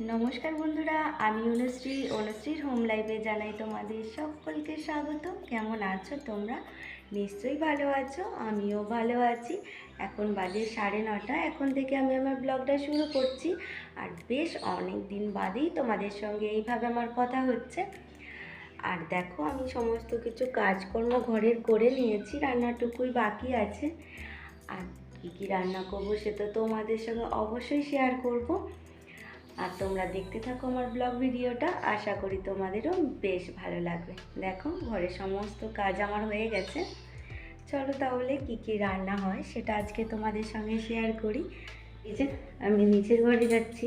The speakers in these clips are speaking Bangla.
নমস্কার বন্ধুরা, আমি অনুশ্রী। অনুশ্রীর হোম লাইফে জানাই তোমাদের সকলকে স্বাগত। কেমন আছো তোমরা? নিশ্চয়ই ভালো আছো, আমিও ভালো আছি। এখন বাজে সাড়ে নটা, এখন থেকে আমি আমার ব্লগটা শুরু করছি। আর বেশ অনেক দিন বাদেই তোমাদের সঙ্গে এইভাবে আমার কথা হচ্ছে। আর দেখো, আমি সমস্ত কিছু কাজকর্ম ঘরের করে নিয়েছি, রান্নাটুকুই বাকি আছে। আর কী কী রান্না করব, সে তো তোমাদের সঙ্গে অবশ্যই শেয়ার করব। আর তোমরা দেখতে থাকো আমার ব্লগ ভিডিওটা। আশা করি তোমাদেরও বেশ ভালো লাগবে। দেখো, ঘরে সমস্ত কাজ আমার হয়ে গেছে। চলো তাহলে কি কি রান্না হয় সেটা আজকে তোমাদের সঙ্গে শেয়ার করি। এই যে, আমি নিচের ঘরে যাচ্ছি।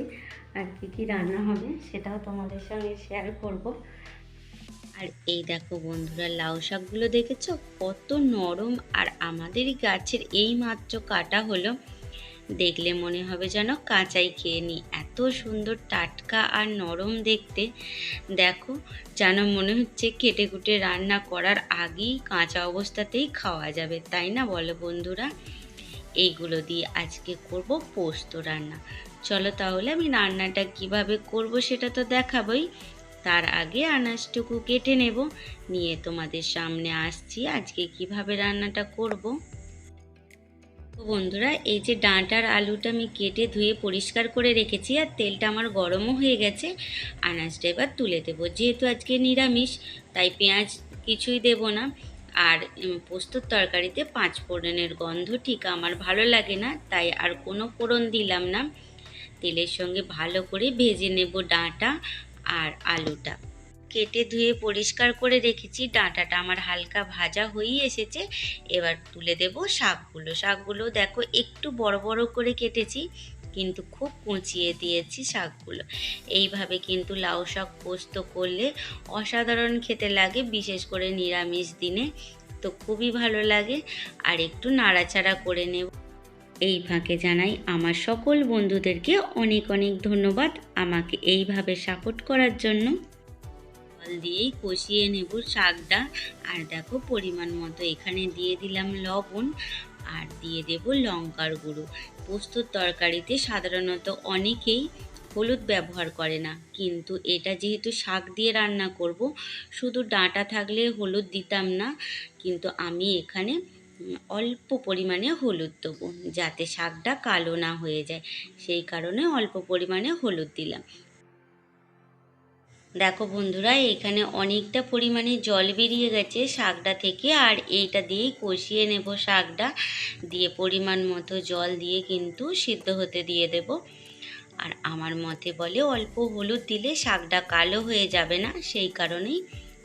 আর কি কি রান্না হবে সেটাও তোমাদের সঙ্গে শেয়ার করব। আর এই দেখো বন্ধুরা, লাউ শাকগুলো দেখেছ? কত নরম। আর আমাদেরই গাছের এই মাত্র কাটা হলো। দেখলে মনে হবে যেন কাঁচাই খেয়ে নিই এত সুন্দর টাটকা আর নরম দেখতে। দেখো, যেন মনে হচ্ছে কেটে কুটে রান্না করার আগেই কাঁচা অবস্থাতেই খাওয়া যাবে, তাই না বলো বন্ধুরা? এইগুলো দিয়ে আজকে করব পোস্ত রান্না। চলো তাহলে আমি রান্নাটা কীভাবে করব সেটা তো দেখাবই। তার আগে আনাজটুকু কেটে নেব। নিয়ে তোমাদের সামনে আসছি আজকে কীভাবে রান্নাটা করব। তো বন্ধুরা, এই যে ডাঁটার আলুটা আমি কেটে ধুয়ে পরিষ্কার করে রেখেছি আর তেলটা আমার গরমও হয়ে গেছে। আনাজটা এবার তুলে দেবো। যেহেতু আজকে নিরামিষ, তাই পেঁয়াজ কিছুই দেব না। আর পোস্তর তরকারিতে পাঁচ ফোড়নের গন্ধ ঠিক আমার ভালো লাগে না, তাই আর কোনো ফোড়ন দিলাম না। তেলের সঙ্গে ভালো করে ভেজে নেব ডাঁটা আর আলুটা। কেটে ধুয়ে পরিষ্কার করে রেখেছি। ডাঁটাটা আমার হালকা ভাজা হয়েই এসেছে। এবার তুলে দেব শাকগুলো। শাকগুলো দেখো একটু বড় বড় করে কেটেছি, কিন্তু খুব কুচিয়ে দিয়েছি শাকগুলো। এইভাবে কিন্তু লাউ শাক পোস্ত করলে অসাধারণ খেতে লাগে, বিশেষ করে নিরামিষ দিনে। তো খুবই ভালো লাগে, আর একটু নাড়াচাড়া করে নেব। এই ফাঁকে জানাই আমার সকল বন্ধুদেরকে অনেক অনেক ধন্যবাদ আমাকে এইভাবে সাপোর্ট করার জন্য। জল দিয়েই কষিয়ে নেব শাকটা। আর দেখো পরিমাণ মতো এখানে দিয়ে দিলাম লবণ আর দিয়ে দেব লঙ্কার গুঁড়ো। পোস্তর তরকারিতে সাধারণত অনেকেই হলুদ ব্যবহার করে না। কিন্তু এটা যেহেতু শাক দিয়ে রান্না করব, শুধু ডাঁটা থাকলে হলুদ দিতাম না। কিন্তু আমি এখানে অল্প পরিমাণে হলুদ দেবো, যাতে শাকটা কালো না হয়ে যায়। সেই কারণে অল্প পরিমাণে হলুদ দিলাম। দেখো বন্ধুরা, এখানে অনেকটা পরিমাণে জল বেরিয়ে গেছে শাকটা থেকে, আর এইটা দিয়েই কষিয়ে নেব শাকটা। দিয়ে পরিমাণ মতো জল দিয়ে কিন্তু সিদ্ধ হতে দিয়ে দেব। আর আমার মতে বলে অল্প হলুদ দিলে শাকটা কালো হয়ে যাবে না, সেই কারণেই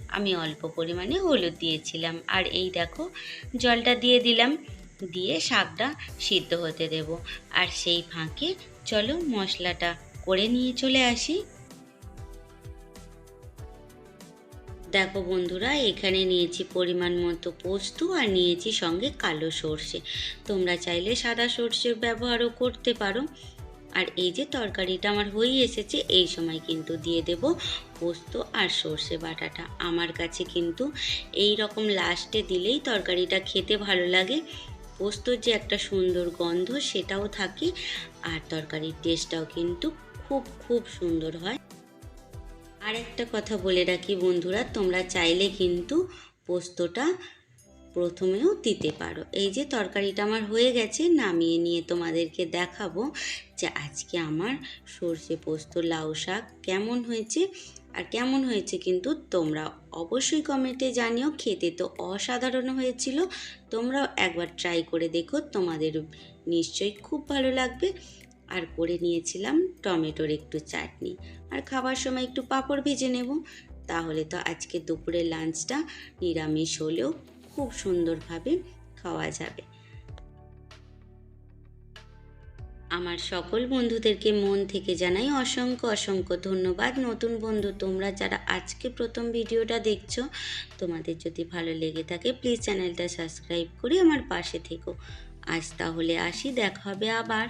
আমি অল্প পরিমাণে হলুদ দিয়েছিলাম। আর এই দেখো, জলটা দিয়ে দিলাম, দিয়ে শাকটা সিদ্ধ হতে দেব। আর সেই ফাঁকে চলো মশলাটা করে নিয়ে চলে আসি। দেখো বন্ধুরা, এখানে নিয়েছি পরিমাণ মতো পোস্ত আর নিয়েছি সঙ্গে কালো সর্ষে। তোমরা চাইলে সাদা সর্ষের ব্যবহারও করতে পারো। আর এই যে তরকারিটা আমার হয়ে এসেছে, এই সময় কিন্তু দিয়ে দেব পোস্ত আর সর্ষে বাটাটা। আমার কাছে কিন্তু এই রকম লাস্টে দিলেই তরকারিটা খেতে ভালো লাগে। পোস্তর যে একটা সুন্দর গন্ধ সেটাও থাকে, আর তরকারির টেস্টটাও কিন্তু খুব খুব সুন্দর হয়। আর একটা কথা বলে রাখি বন্ধুরা, তোমরা চাইলে কিন্তু পোস্তটা প্রথমেও দিতে পারো। এই যে তরকারিটা আমার হয়ে গেছে, নামিয়ে নিয়ে তোমাদেরকে দেখাবো যে আজকে আমার সর্ষে পোস্ত লাউ শাক কেমন হয়েছে আর কেমন হয়েছে কিন্তু তোমরা অবশ্যই কমেন্টে জানিও। খেতে তো অসাধারণ হয়েছিল, তোমরাও একবার ট্রাই করে দেখো, তোমাদের নিশ্চয়ই খুব ভালো লাগবে। আর করে নিয়েছিলাম টমেটোর একটু চাটনি। আর খাবার সময় একটু পাঁপড় ভেজে নেব। তাহলে তো আজকে দুপুরে লাঞ্চটা নিরামিষ হলেও খুব সুন্দরভাবে খাওয়া যাবে। আমার সকল বন্ধুদেরকে মন থেকে জানাই অসংখ্য অসংখ্য ধন্যবাদ। নতুন বন্ধু তোমরা যারা আজকে প্রথম ভিডিওটা দেখছ, তোমাদের যদি ভালো লেগে থাকে প্লিজ চ্যানেলটা সাবস্ক্রাইব করে আমার পাশে থেকো। আজ তাহলে আসি, দেখা হবে আবার।